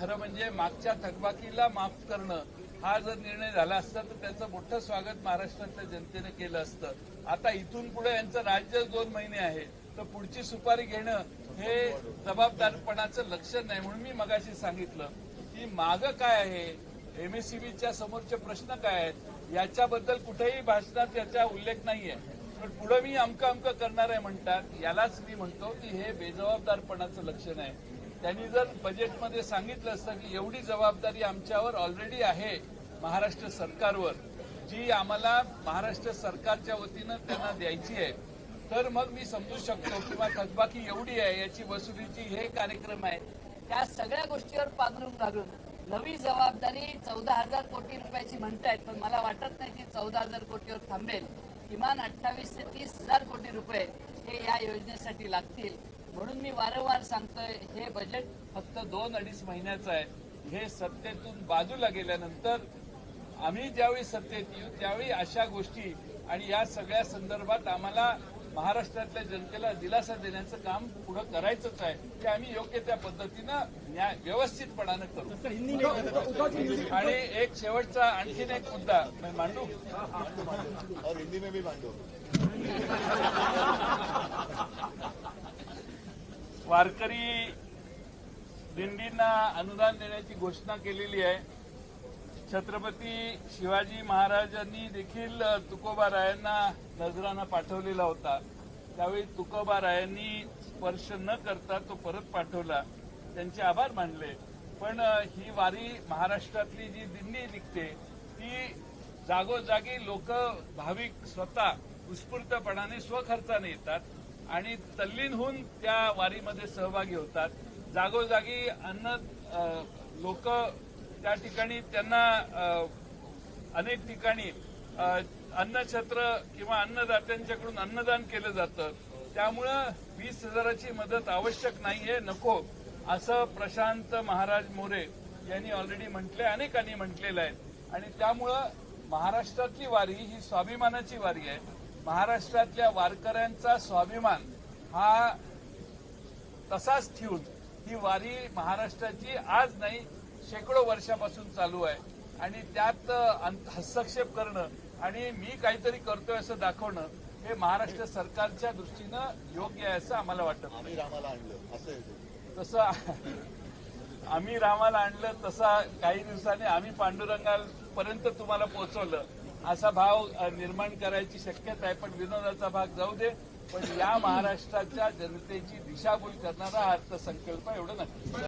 खरं म्हणजे मागच्या थकबाकीला माफ करणं हा जर निर्णय झाला असता तर त्याचं मोठं स्वागत महाराष्ट्रातल्या जनतेनं केलं असतं. आता इथून पुढे यांचं राज्य दोन महिने आहे तर पुढची सुपारी घेणं हे जबाबदारपणाचं लक्षण नाही म्हणून मी मगाशी सांगितलं. की मागं काय आहे? एमएससीबीच्या समोरचे प्रश्न काय आहेत? याच्याबद्दल कुठेही भाषणात याचा उल्लेख नाहीये. पण पुढे मी अमकं अमकं करणार आहे म्हणतात यालाच मी म्हणतो की हे बेजबाबदारपणाचं लक्षण आहे. त्यांनी जर बजेटमध्ये सांगितलं असतं की एवढी जबाबदारी आमच्यावर ऑलरेडी आहे महाराष्ट्र सरकारवर जी आम्हाला महाराष्ट्र सरकारच्या वतीनं त्यांना द्यायची आहे तर मग मी समजू शकतो किंवा थकबाकी एवढी आहे याची वसुलीची हे कार्यक्रम आहे. त्या सगळ्या गोष्टीवर पांघरून घालून नवी जबाबदारी चौदा हजार कोटी रुपयाची म्हणतायत पण मला वाटत नाही की चौदा हजार कोटीवर थांबेल. किमान अठ्ठावीस ते तीस हजार कोटी रुपये हे या योजनेसाठी लागतील. म्हणून मी वारंवार सांगतोय हे बजेट फक्त दोन अडीच महिन्याचं आहे. हे सत्तेतून बाजूला गेल्यानंतर आम्ही ज्यावेळी सत्तेत येऊ त्यावेळी अशा गोष्टी आणि या सगळ्या संदर्भात आम्हाला महाराष्ट्रातल्या जनतेला दिलासा देण्याचं काम पुढे करायचंच आहे. ते आम्ही योग्य त्या पद्धतीनं न्याय व्यवस्थितपणानं करू. आणि एक शेवटचा आणखीन एक मुद्दा. मी मांडू? और हिंदी में भी बांटो वारकरी दिंडींना अनुदान देण्याची घोषणा केलेली आहे. छत्रपती शिवाजी महाराजांनी देखील तुकोबा तुकोबारायांना नजराना पाठवलेला होता. त्यावेळी तुकोबारायांनी स्पर्श न करता तो परत पाठवला. त्यांचे आभार मानले. पण ही वारी महाराष्ट्रातली जी दिंडी निघते ती जागोजागी लोक भाविक स्वतः उत्स्फूर्तपणाने स्वखर्चाने येतात. आणि तल्लीन होऊन त्या वारीमध्ये सहभागी होतात. जागोजागी अन्न लोक त्या ठिकाणी त्यांना अनेक ठिकाणी अन्नछत्र किंवा अन्नदात्यांच्याकडून अन्नदान केलं जातं. त्यामुळं वीस हजाराची मदत आवश्यक नाहीये नको असं प्रशांत महाराज मोरे यांनी ऑलरेडी म्हटले अनेकांनी म्हटलेलं आहे. आणि त्यामुळं महाराष्ट्रातली वारी ही स्वाभिमानाची वारी आहे. महाराष्ट्रातल्या वारकऱ्यांचा स्वाभिमान हा तसाच ठेवून ही वारी महाराष्ट्राची आज नाही शेकडो वर्षापासून चालू आहे. आणि त्यात हस्तक्षेप करणं आणि मी काहीतरी करतोय असं दाखवणं हे महाराष्ट्र सरकारच्या दृष्टीनं योग्य आहे असं आम्हाला वाटत. आम्ही रामाला आणलं असं आहे ते. तसं आम्ही रामाला आणलं तसा काही दिवसांनी आम्ही पांडुरंगापर्यंत तुम्हाला पोहोचवलं. असा भाव निर्माण करायची शक्यता आहे पण विनोदाचा भाग जाऊ दे. पण या महाराष्ट्राच्या जनतेची दिशाभूल करणारा अर्थसंकल्प एवढं नक्की.